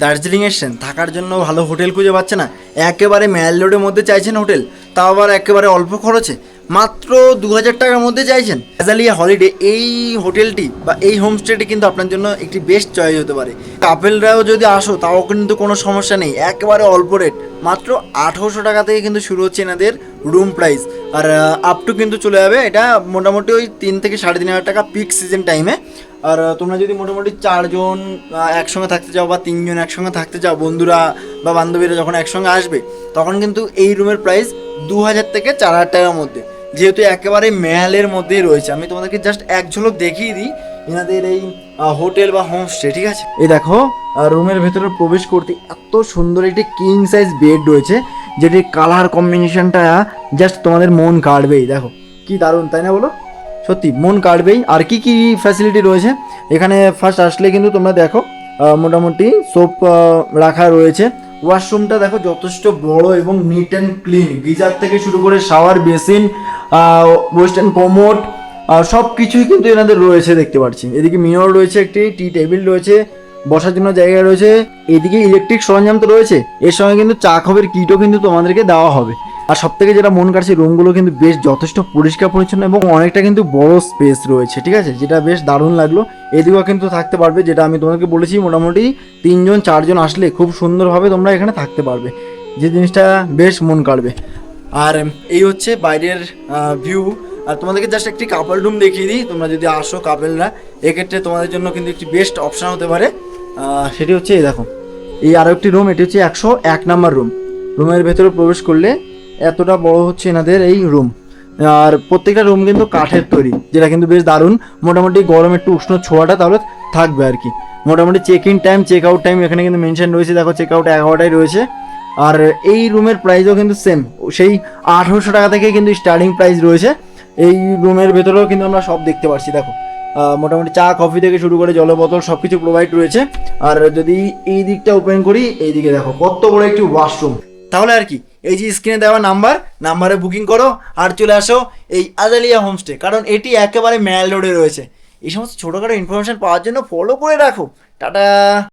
দার্জিলিং এসছেন। থাকার জন্য ভালো হোটেল খুঁজে পাচ্ছে না। একেবারে ম্যাল রোডের মধ্যে চাইছেন হোটেল, তাও আবার একেবারে অল্প খরচে। মাত্র দু হাজার টাকার মধ্যে চাইছেেন। অ্যাজালিয়া হলিডে, এই হোটেলটি বা এই হোমস্টেটি কিন্তু আপনার জন্য একটি বেস্ট চয়েস হতে পারে। কাপেলরাও যদি আসো, তাও কিন্তু কোনো সমস্যা নেই। একেবারে অল্প রেট। মাত্র আঠেরোশো টাকা থেকে কিন্তু শুরু হচ্ছে এনাদের রুম প্রাইস আর আপ টু কিন্তু চলে যাবে। এটা মোটামুটি ওই তিন থেকে সাড়ে তিন হাজার টাকা পিক সিজন টাইমে আর তোমরা যদি মোটামুটি চারজন একসঙ্গে থাকতে চাও বা তিনজন একসঙ্গে থাকতে চাও, বন্ধুরা বা বান্ধবীরা যখন একসঙ্গে আসবে, তখন কিন্তু এই রুমের প্রাইস দু হাজার থেকে চার হাজার টাকার মধ্যে। যেহেতু একেবারে মেহালের মধ্যেই রয়েছে, আমি তোমাদেরকে জাস্ট এক ঝলক দেখিয়ে দিই এনাদের এই হোটেল বা হোমস্টে ঠিক আছে? এই দেখো রুমের ভেতরে প্রবেশ করতে এত সুন্দর একটি কিং সাইজ বেড রয়েছে, যেটির কালার কম্বিনেশনটা জাস্ট তোমাদের মন কাড়বেই। দেখো, কি দারুণ, তাই না বলো? সত্যি, মন কাটবেই আর কি কি ফ্যাসিলিটি রয়েছে? এখানে ফার্স্ট আসলে কিন্তু তোমরা দেখো মোটামুটি সোপ রাখা রয়েছে। ওয়াশরুমটা দেখো যথেষ্ট বড় এবং নিট অ্যান্ড ক্লিন গিজার থেকে শুরু করে শাওয়ার বেসিন ওয়েস্টার্ন কোমোট সব কিছুই কিন্তু এনাদের রয়েছে দেখতে পাচ্ছি। এদিকে মিরর রয়েছে একটি টি টেবিল রয়েছে, বসার জন্য জায়গা রয়েছে। এদিকে ইলেকট্রিক সরঞ্জাম তো রয়েছে। এর সঙ্গে কিন্তু চা খবের কিটও কিন্তু তোমাদেরকে দেওয়া হবে। আর সব থেকে যেটা মন কাটছে রুমগুলো কিন্তু বেশ যথেষ্ট পরিষ্কার, পরিচ্ছন্ন এবং অনেকটা কিন্তু বড় স্পেস রয়েছে, ঠিক আছে? যেটা বেশ দারুণ লাগল। এদিকেও কিন্তু থাকতে পারবে, যেটা আমি তোমাকে বলেছি, মোটামুটি তিনজন, চারজন আসলে খুব সুন্দরভাবে তোমরা এখানে থাকতে পারবে, যে জিনিসটা বেশ মন কাড়বে। আর এই হচ্ছে বাইরের ভিউ আর তোমাদেরকে জাস্ট একটি কাপল রুম দেখিয়ে দিই, তোমরা যদি আসো কাপেলরা এক্ষেত্রে তোমাদের জন্য কিন্তু একটি বেস্ট অপশান হতে পারে। সেটি হচ্ছে, এই দেখো, এই আরও একটি রুম এটি হচ্ছে একশো এক নাম্বার রুম রুমের ভেতরে প্রবেশ করলে এতটা বড় হচ্ছে এনাদের এই রুম আর প্রত্যেকটা রুম কিন্তু কাঠের তৈরি, যেটা কিন্তু বেশ দারুণ। মোটামুটি গরম একটু উষ্ণ ছোঁয়াটা তাহলে থাকবে আর কি। মোটামুটি check in time check out time এখানে কিন্তু মেনশন রয়েছে। দেখো চেক আউট এগারোটায় রয়েছে। আর এই রুমের প্রাইসও কিন্তু সেম সেই আঠেরোশো টাকা থেকে কিন্তু স্টার্টিং প্রাইস রয়েছে। এই রুমের ভেতরেও কিন্তু আমরা সব দেখতে পাচ্ছি দেখো। মোটামুটি চা কফি থেকে শুরু করে জল বোতল সব কিছু প্রোভাইড রয়েছে। আর যদি এই দিকটা ওপেন করি, এই দিকে দেখো, কত বড় একটি ওয়াশরুম তাহলে আর কি এই যে স্ক্রিনে দেওয়া নাম্বার নাম্বারে বুকিং করো আর চলে আসো এই আজালিয়া হোমস্টে কারণ এটি একেবারে ম্যাল রোডে রয়েছে। এই সমস্ত ছোটোখাটো ইনফরমেশান পাওয়ার জন্য ফলো করে রাখো। টাটা!